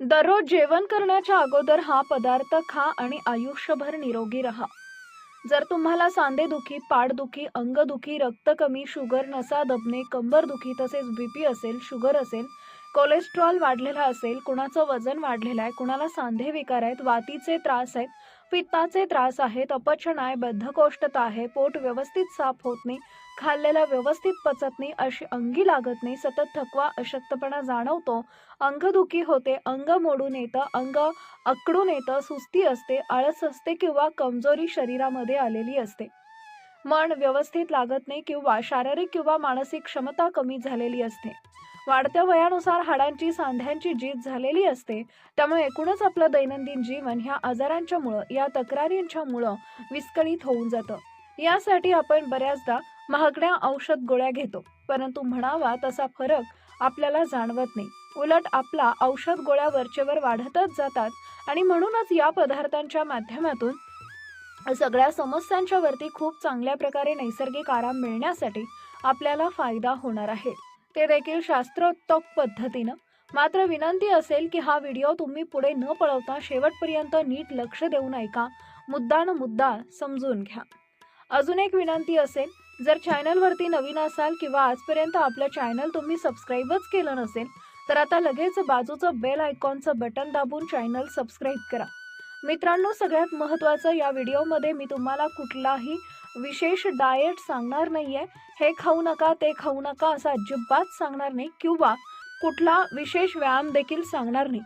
दररोज जेवण करण्याच्या अगोदर हा पदार्थ खा आणि आयुष्यभर निरोगी राहा. जर तुम्हाला सांधेदुखी पाठदुखी अंगदुखी रक्त कमी शुगर नसा दबणे कंबरदुखी तसेच बीपी असेल शुगर असेल कोलेस्ट्रॉल वाढलेला असेल कुणाचं वजन वाढलेलं आहे कुणाला सांधे विकार आहेत वातीचे त्रास आहेत पित्ताचे त्रास आहेत अपचन आहे बद्धकोष्ठता आहे पोट व्यवस्थित साफ होत नाही खाल्लेला व्यवस्थित पचत नाही अशी अंगी लागत नाही सतत थकवा अशक्तपणा जाणवतो अंगदुखी होते अंग मोडून येतं अंग अकडून येतं सुस्ती असते आळस असते किंवा कमजोरी शरीरामध्ये आलेली असते. मन व्यवस्थित लागत नाही किंवा शारीरिक किंवा मानसिक क्षमता कमी झालेली असते. वाढत्या वयानुसार हाडांची सांध्यांची जीत झालेली असते. त्यामुळे एकूणच आपलं दैनंदिन जीवन ह्या आजारांच्यामुळं या तक्रारींच्यामुळं विस्कळीत होऊन जातं. यासाठी आपण बऱ्याचदा महागड्या औषध गोळ्या घेतो. परंतु म्हणावा तसा फरक आपल्याला जाणवत नाही. उलट आपला औषध गोळ्या वरचेवर वाढतच जातात आणि म्हणूनच या पदार्थांच्या माध्यमातून सगळ्या समस्यांच्या वरती खूप चांगल्या प्रकारे नैसर्गिक आराम मिळण्यासाठी आपल्याला फायदा होणार आहे. ते देखील शास्त्रोत्तोक पद्धतीनं. मात्र विनंती असेल की हा व्हिडिओ तुम्ही पुढे न पळवता शेवटपर्यंत नीट लक्ष देऊन ऐका. मुद्दा न मुद्दा समजून घ्या. अजून एक विनंती असेल जर चॅनलवरती नवीन असाल किंवा आजपर्यंत आपलं चॅनल तुम्ही सबस्क्राईबच केलं नसेल तर आता लगेच बाजूचं बेल आयकॉनचं बटन दाबून चॅनल सबस्क्राईब करा. मित्रांनो सगळ्यात महत्त्वाचं या व्हिडिओमध्ये मी तुम्हाला कुठलाही विशेष डाएट सांगणार नाही आहे हे खाऊ नका ते खाऊ नका असं अजिबात सांगणार नाही किंवा कुठला विशेष व्यायाम देखील सांगणार नाही.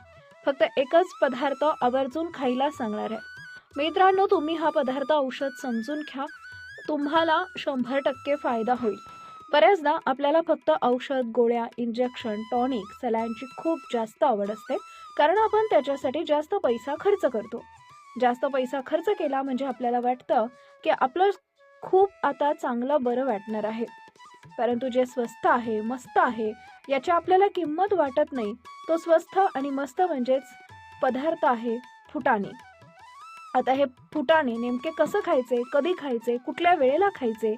फक्त एकच पदार्थ आवर्जून खायला सांगणार आहे. मित्रांनो तुम्ही हा पदार्थ औषध समजून घ्या. तुम्हाला शंभर टक्के फायदा होईल. बऱ्याचदा आपल्याला फक्त औषध गोळ्या इंजेक्शन टॉनिक सलाईनची खूप जास्त आवड असते. कारण आपण त्याच्यासाठी जास्त पैसा खर्च करतो. जास्त पैसा खर्च केला म्हणजे आपल्याला वाटतं की आपलं खूप आता चांगलं बरं वाटणार आहे. परंतु जे स्वस्त आहे मस्त आहे याची आपल्याला किंमत वाटत नाही. तो स्वस्त आणि मस्त म्हणजेच पदार्थ आहे फुटाणे. आता हे फुटाणे नेमके कसं खायचे कधी खायचे कुठल्या वेळेला खायचे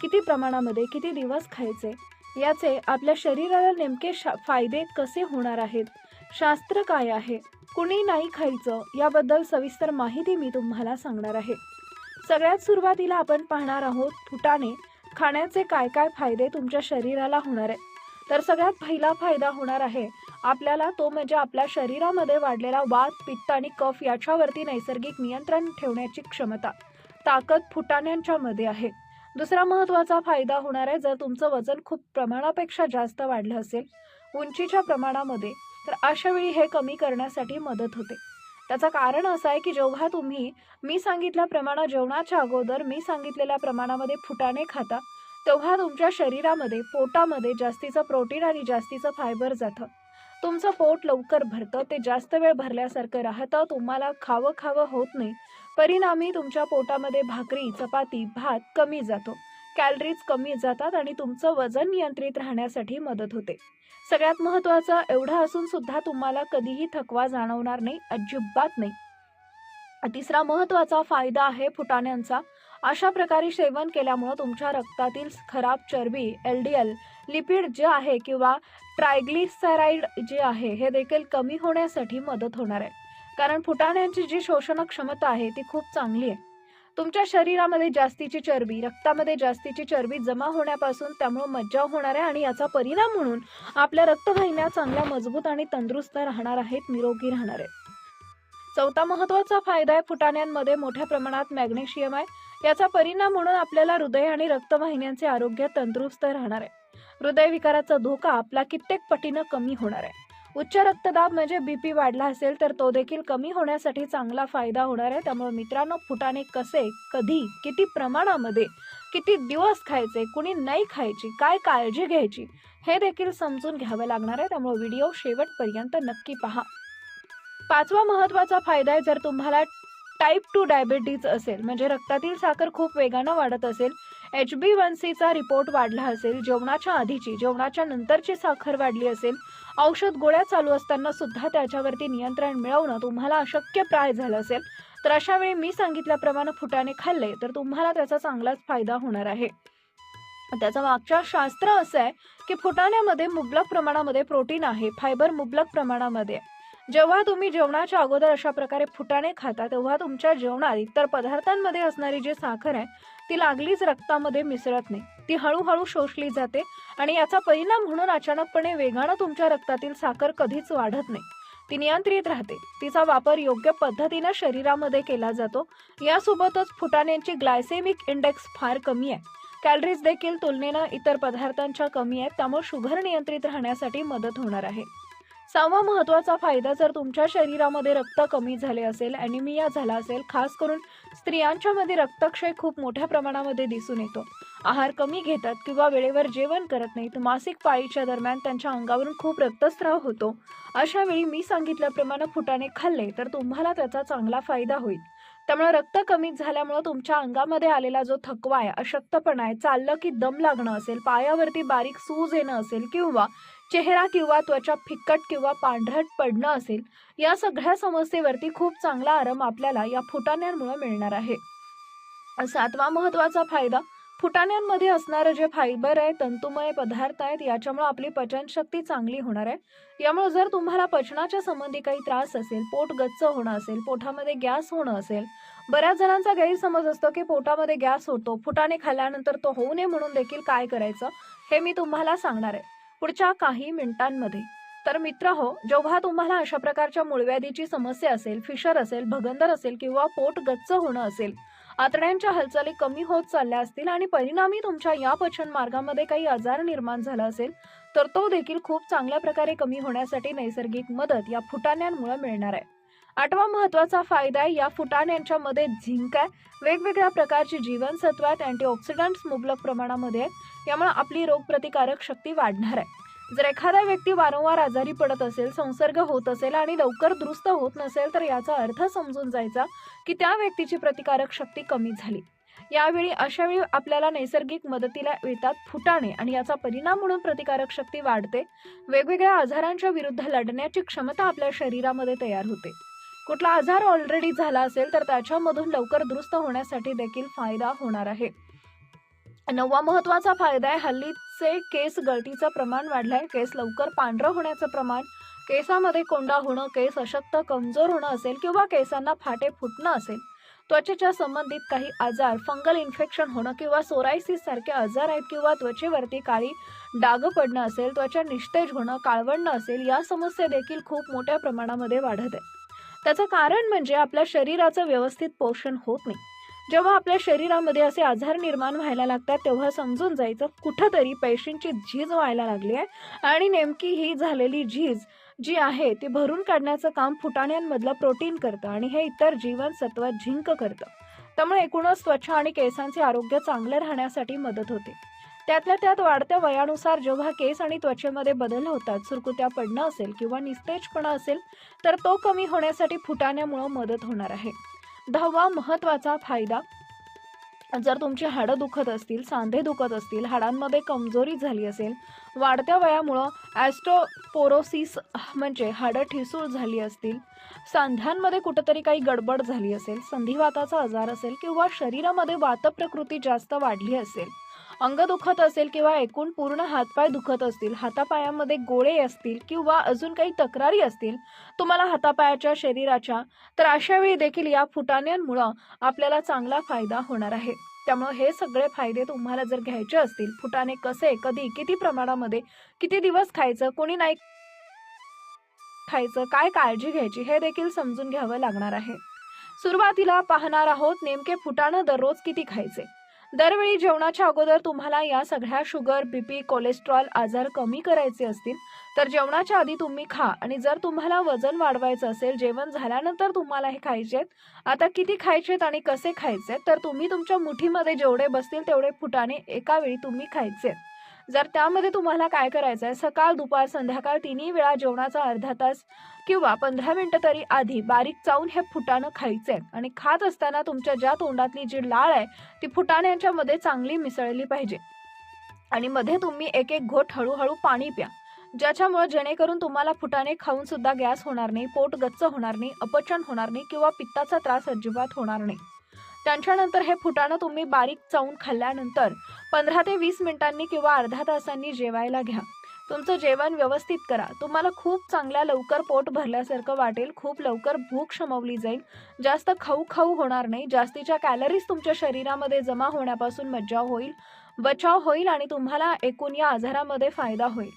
किती प्रमाणामध्ये किती दिवस खायचे याचे आपल्या शरीराला नेमके शा फायदे कसे होणार आहेत शास्त्र काय आहे कुणी नाही खायचं याबद्दल सविस्तर माहिती मी तुम्हाला सांगणार आहे. सगळ्यात सुरुवातीला आपण पाहणार आहोत फुटाणे खाण्याचे काय काय फायदे तुमच्या शरीराला होणार आहे तर सगळ्यात पहिला फायदा होणार आहे आपल्याला तो म्हणजे आपल्या शरीरामध्ये वाढलेला वात पित्त आणि कफ याच्यावरती नैसर्गिक नियंत्रण ठेवण्याची क्षमता ताकद फुटाण्यांच्या मध्ये आहे. दुसरा महत्त्वाचा फायदा होणार आहे जर तुमचं वजन खूप प्रमाणापेक्षा जास्त वाढलं असेल उंचीच्या प्रमाणामध्ये तर अशा वेळी हे कमी करण्यासाठी मदत होते. त्याचं कारण असं आहे की जेव्हा तुम्ही मी सांगितल्याप्रमाणे जेवणाच्या अगोदर मी सांगितलेल्या प्रमाणामध्ये फुटाणे खाता तेव्हा तुमच्या शरीरामध्ये पोटामध्ये जास्तीचं प्रोटीन आणि जास्तीचं फायबर जातं. तुमचं पोट लवकर भरतं ते जास्त वेळ भरल्यासारखं राहतं तुम्हाला खावं खावं होत नाही. परिणामी तुमच्या पोटामध्ये भाकरी चपाती भात कमी जातो. कॅलरीज कमी जातात आणि तुमचं वजन नियंत्रित राहण्यासाठी मदत होते. सगळ्यात महत्त्वाचं एवढं असून सुद्धा तुम्हाला कधीही थकवा जाणवणार नाही अजिबात नाही. तिसरा महत्त्वाचा फायदा आहे फुटाण्यांचा. अशा प्रकारे सेवन केल्यामुळं तुमच्या रक्तातील खराब चरबी एल डी एल लिपिड जे आहे किंवा ट्रायग्लिसराईड जे आहे हे देखील कमी होण्यासाठी मदत होणार आहे. कारण फुटाण्यांची जी शोषण क्षमता आहे ती खूप चांगली आहे. तुमच्या शरीरामध्ये जास्तीची चरबी रक्तामध्ये जास्तीची चरबी जमा होण्यापासून त्यामुळं मज्जाव होणार आहे आणि याचा परिणाम म्हणून आपल्या रक्तवाहिन्या चांगल्या मजबूत आणि तंदुरुस्त राहणार आहेत निरोगी राहणार आहेत. चौथा महत्त्वाचा फायदा आहे फुटाण्यांमध्ये मोठ्या प्रमाणात मॅग्नेशियम आहे. याचा परिणाम म्हणून आपल्याला हृदय आणि रक्तवाहिन्यांचे आरोग्य तंदुरुस्त राहणार आहे. हृदयविकाराचा धोका आपला कित्येक पटीनं कमी होणार आहे. उच्च रक्तदाब म्हणजे बी पी वाढला असेल तर तो देखील कमी होण्यासाठी चांगला फायदा होणार आहे. त्यामुळे मित्रांनो फुटाणे कसे कधी किती प्रमाणामध्ये किती दिवस खायचे कुणी नाही खायची काय काळजी घ्यायची हे देखील समजून घ्यावं लागणार आहे. त्यामुळे व्हिडिओ शेवटपर्यंत नक्की पहा. पाचवा महत्त्वाचा फायदा आहे जर तुम्हाला टाईप टू डायबिटीज असेल म्हणजे रक्तातील साखर खूप वेगानं वाढत असेल एच बी वन सीचा रिपोर्ट वाढला असेल जेवणाच्या आधीची जेवणाच्या नंतरची साखर वाढली असेल औषध गोळ्या चालू असताना सुद्धा त्याच्यावरती नियंत्रण मिळवणं तुम्हाला अशक्य प्राय झालं असेल. तर अशा वेळी मी सांगितल्याप्रमाणे फुटाणे खाल्ले तर तुम्हाला त्याचा चांगलाच फायदा होणार आहे. त्याचं मागच्या शास्त्र असं आहे की फुटाण्यामध्ये मुबलक प्रमाणामध्ये प्रोटीन आहे फायबर मुबलक प्रमाणामध्ये. जेव्हा तुम्ही जेवणाच्या अगोदर अशा प्रकारे फुटाणे खाता तेव्हा तुमच्या जेवणात इतर पदार्थांमध्ये असणारी जी साखर आहे ती लागलीच रक्तामध्ये मिसळत नाही. ती हळूहळू शोषली जाते आणि याचा परिणाम म्हणून अचानकपणे वेगानं तुमच्या रक्तातील साखर कधीच वाढत नाही. ती नियंत्रित राहते. तिचा वापर योग्य पद्धतीनं शरीरामध्ये केला जातो. यासोबतच फुटाण्यांची ग्लायसेमिक इंडेक्स फार कमी आहे. कॅलरीज देखील तुलनेनं इतर पदार्थांच्या कमी आहेत. त्यामुळे शुगर नियंत्रित राहण्यासाठी मदत होणार आहे. सहावा महत्त्वाचा फायदा जर तुमच्या शरीरामध्ये रक्त कमी झाले असेल ॲनिमिया झाला असेल खास करून स्त्रियांच्या मध्ये रक्तक्षय खूप मोठ्या प्रमाणामध्ये दिसून येतो. आहार कमी घेतात किंवा वेळेवर जेवण करत नाहीत मासिक पाळीच्या दरम्यान त्यांच्या अंगावरून खूप रक्तस्राव होतो. अशा वेळी मी सांगितल्याप्रमाणे फुटाणे खाल्ले तर तुम्हाला त्याचा चांगला फायदा होईल. त्यामुळे रक्त कमी झाल्यामुळे तुमच्या अंगामध्ये आलेला जो थकवा आहे अशक्तपणा आहे चाललं की दम लागणं असेल पायावरती बारीक सूज येणं असेल किंवा चेहरा किंवा त्वचा फिक्कट किंवा पांढरट पडणं असेल या सगळ्या समस्येवरती खूप चांगला आराम आपल्याला या फुटाण्यांमुळे मिळणार आहे. सातवा महत्त्वाचा फायदा फुटाण्यांमध्ये असणारं जे फायबर आहे तंतुमय पदार्थ आहेत याच्यामुळे आपली पचनशक्ती चांगली होणार आहे. यामुळे जर तुम्हाला पचनाच्या संबंधी काही त्रास असेल पोट गच्च होणं असेल पोटामध्ये गॅस होणं असेल बऱ्याच जणांचा गैरसमज असतो की पोटामध्ये गॅस होतो फुटाणे खाल्ल्यानंतर तो होऊ नये म्हणून देखील काय करायचं हे मी तुम्हाला सांगणार आहे. पुढच्या काही मिनिटांमध्ये. तर मित्र हो जेव्हा तुम्हाला अशा प्रकारच्या मूळव्याधीची समस्या असेल फिशर असेल भगंदर असेल किंवा पोट गच्च होणं असेल आतड्यांच्या हालचाली कमी होत चालल्या असतील आणि परिणामी तुमच्या या पचन मार्गामध्ये काही आजार निर्माण झाला असेल तर तो देखील खूप चांगल्या प्रकारे कमी होण्यासाठी नैसर्गिक मदत या फुटाण्यांमुळे मिळणार आहे. आठवा महत्त्वाचा फायदा आहे या फुटाण्यांच्यामध्ये झिंक आहे. वेगवेगळ्या प्रकारची जीवनसत्व आहेत अँटीऑक्सिडंट्स मुबलक प्रमाणामध्ये आहेत. यामुळे आपली रोगप्रतिकारक शक्ती वाढणार आहे. जर एखादा व्यक्ती वारंवार आजारी पडत असेल संसर्ग होत असेल आणि लवकर दुरुस्त होत नसेल तर याचा अर्थ समजून जायचा की त्या व्यक्तीची प्रतिकारक शक्ती कमी झाली. यावेळी अशावेळी आपल्याला नैसर्गिक मदतीला येतात फुटाणे आणि याचा परिणाम म्हणून प्रतिकारक शक्ती वाढते. वेगवेगळ्या आजारांच्या विरुद्ध लढण्याची क्षमता आपल्या शरीरामध्ये तयार होते. कुठला आजार ऑलरेडी झाला असेल तर त्याच्यामधून लवकर दुरुस्त होण्यासाठी देखील फायदा होणार आहे. नववा महत्त्वाचा फायदा आहे हल्लीचे केस गळतीचं प्रमाण वाढलंय. केस लवकर पांढरं होण्याचं प्रमाण केसामध्ये कोंडा होणं केस अशक्त कमजोर होणं असेल किंवा केसांना फाटे फुटणं असेल त्वचेच्या संबंधित काही आजार फंगल इन्फेक्शन होणं किंवा सोरायसिस सारखे आजार आहेत किंवा त्वचेवरती काळी डाग पडणं असेल त्वचा निस्तेज होणं काळवणं असेल या समस्या देखील खूप मोठ्या प्रमाणामध्ये वाढत आहे. त्याचं कारण म्हणजे आपल्या शरीराचं व्यवस्थित पोषण होत नाही. जेव्हा आपल्या शरीरामध्ये असे आजार निर्माण व्हायला लागतात तेव्हा समजून जायचं कुठंतरी पेशींची झीज व्हायला लागली आहे आणि नेमकी ही झालेली झीज जी आहे ती भरून काढण्याचं काम फुटाण्यांमधलं प्रोटीन करतं आणि हे इतर जीवनसत्व झिंक करतं. त्यामुळे एकूणच त्वचा आणि केसांचे आरोग्य चांगलं राहण्यासाठी मदत होते. त्यातल्या त्यात वाढत्या वयानुसार जेव्हा केस आणि त्वचेमध्ये बदल होतात सुरकुत्या पडणं असेल किंवा निस्तेजपणा असेल तर तो कमी होण्यासाठी फुटाण्यामुळं मदत होणार आहे. दहावा महत्त्वाचा फायदा जर तुमची हाडं दुखत असतील सांधे दुखत असतील हाडांमध्ये कमजोरी झाली असेल वाढत्या वयामुळं ॲस्ट्रोपोरोसिस म्हणजे हाडं ठिसूळ झाली असतील सांध्यांमध्ये कुठंतरी काही गडबड झाली असेल संधिवाताचा आजार असेल किंवा शरीरामध्ये वातप्रकृती जास्त वाढली असेल अंग दुखत असेल किंवा एकूण पूर्ण हातपाय दुखत असतील हातापायामध्ये गोळे असतील किंवा अजून काही तक्रारी असतील तुम्हाला हातापायाच्या शरीराच्या तर अशा वेळी देखील या फुटाण्यांमुळं आपल्याला चांगला फायदा होणार आहे. त्यामुळे हे सगळे फायदे तुम्हाला जर घ्यायचे असतील फुटाणे कसे कधी किती प्रमाणामध्ये किती दिवस खायचं कोणी नाही खायचं काय काळजी घ्यायची हे देखील समजून घ्यावं लागणार आहे. सुरुवातीला पाहणार आहोत नेमके फुटाणं दररोज किती खायचे. दरवेळी जेवणाच्या अगोदर तुम्हाला या सगळ्या शुगर बीपी कोलेस्ट्रॉल आजार कमी करायचे असतील तर जेवणाच्या आधी तुम्ही खा आणि जर तुम्हाला वजन वाढवायचं असेल जेवण झाल्यानंतर तुम्हाला हे खायचे आता किती खायचेत आणि कसे खायचे तर तुम्ही तुमच्या मुठीमध्ये जेवढे बसतील तेवढे फुटाने एका वेळी तुम्ही खायचे जर त्यामध्ये तुम्हाला काय करायचं आहे सकाळ दुपार संध्याकाळ तिन्ही वेळा जेवणाचा अर्धा तास किंवा पंधरा मिनटं तरी आधी बारीक चावून हे फुटाणं खायचे आणि खात असताना तुमच्या ज्या तोंडातली जी लाळ आहे ती फुटाण्यांच्या मध्ये चांगली मिसळली पाहिजे. आणि मध्ये तुम्ही एक एक घोट हळूहळू पाणी प्या ज्याच्यामुळे जेणेकरून तुम्हाला फुटाणे खाऊन सुद्धा गॅस होणार नाही पोट गच्च होणार नाही अपचन होणार नाही किंवा पित्ताचा त्रास अजिबात होणार नाही. त्यांच्यानंतर हे फुटाणं तुम्ही बारीक चावून खाल्ल्यानंतर पंधरा ते वीस मिनिटांनी किंवा अर्धा तासांनी जेवायला घ्या. तुमचं जेवण व्यवस्थित करा. तुम्हाला खूप चांगल्या लवकर पोट भरल्यासारखं वाटेल. खूप लवकर भूक शमवली जाईल. जास्त खाऊ खाऊ होणार नाही. जास्तीच्या कॅलरीज तुमच्या शरीरामध्ये जमा होण्यापासून मज्जाव होईल. बचाव होईल आणि तुम्हाला एकूण या आजारामध्ये फायदा होईल.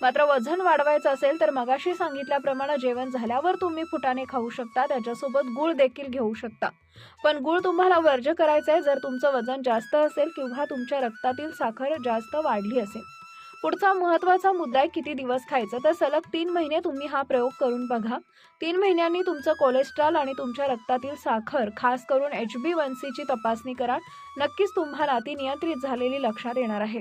मात्र वजन वाढवायचं असेल तर मगाशी सांगितल्याप्रमाणे जेवण झाल्यावर तुम्ही फुटाणे खाऊ शकता त्याच्यासोबत गुळ देखील घेऊ शकता. पण गुळ तुम्हाला वर्ज करायचं आहे जर तुमचं वजन जास्त असेल किंवा तुमच्या रक्तातील साखर जास्त वाढली असेल. पुढचा महत्त्वाचा मुद्दा आहे किती दिवस खायचं तर सलग तीन महिने तुम्ही हा प्रयोग करून बघा. तीन महिन्यांनी तुमचं कोलेस्ट्रॉल आणि तुमच्या रक्तातील साखर खास करून एच बी वन सीची तपासणी करा. नक्कीच तुम्हाला ती नियंत्रित झालेली लक्षात येणार आहे.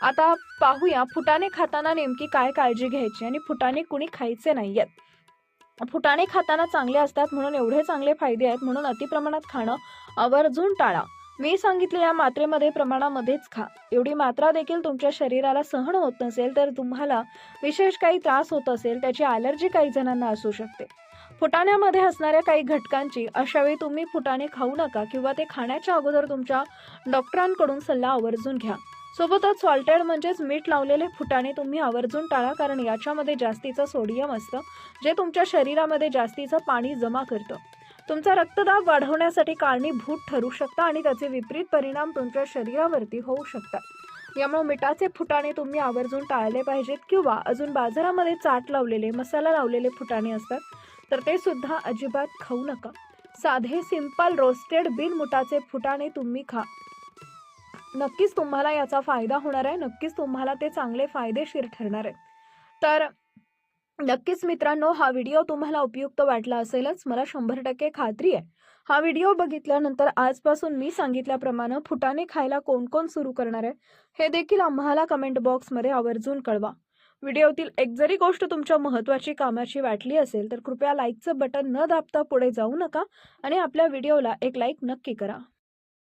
आता पाहूया फुटाणे खाताना नेमकी काय काळजी घ्यायची आणि फुटाणे कुणी खायचे नाही आहेत फुटाणे खाताना चांगले असतात म्हणून एवढे चांगले फायदे आहेत म्हणून अतिप्रमाणात खाणं आवर्जून टाळा. मी सांगितलेल्या मात्रेमध्ये प्रमाणामध्येच खा. एवढी मात्रा देखील तुमच्या शरीराला सहन होत नसेल तर तुम्हाला विशेष काही त्रास होत असेल त्याची ॲलर्जी काही जणांना असू शकते. फुटाण्यामध्ये असणाऱ्या काही घटकांची अशावेळी तुम्ही फुटाणे खाऊ नका किंवा ते खाण्याच्या अगोदर तुमच्या डॉक्टरांकडून सल्ला आवर्जून घ्या. सोबतच सॉल्टेड म्हणजेच मीठ लावलेले फुटाणे तुम्ही आवर्जून टाळा कारण याच्यामध्ये जास्तीचं सोडियम असतं जे तुमच्या शरीरामध्ये जास्तीचं पाणी जमा करतं. तुमचा रक्तदाब वाढवण्यासाठी कारणीभूत ठरू शकता आणि त्याचे विपरीत परिणाम तुमच्या शरीरावरती होऊ शकतात. यामुळे मिठाचे फुटाणे तुम्ही आवर्जून टाळले पाहिजेत किंवा अजून बाजारामध्ये चाट लावलेले मसाला लावलेले फुटाणे असतात तर ते सुद्धा अजिबात खाऊ नका. साधे सिंपल रोस्टेड बिनमुटाचे फुटाणे तुम्ही खा. नक्कीच तुम्हाला याचा फायदा होणार आहे. नक्कीच तुम्हाला ते चांगले फायदेशीर ठरणार आहे. तर नक्कीच मित्रांनो हा व्हिडिओ तुम्हाला उपयुक्त वाटला असेलच. मला शंभर टक्के खात्री आहे. हा व्हिडिओ बघितल्यानंतर आजपासून मी सांगितल्याप्रमाणे फुटाणे खायला कोण कोण सुरू करणार आहे हे देखील आम्हाला कमेंट बॉक्समध्ये आवर्जून कळवा. व्हिडिओतील एक जरी गोष्ट तुमच्या महत्त्वाची कामाची वाटली असेल तर कृपया लाईकचं बटन न दाबता पुढे जाऊ नका आणि आपल्या व्हिडिओला एक लाईक नक्की करा.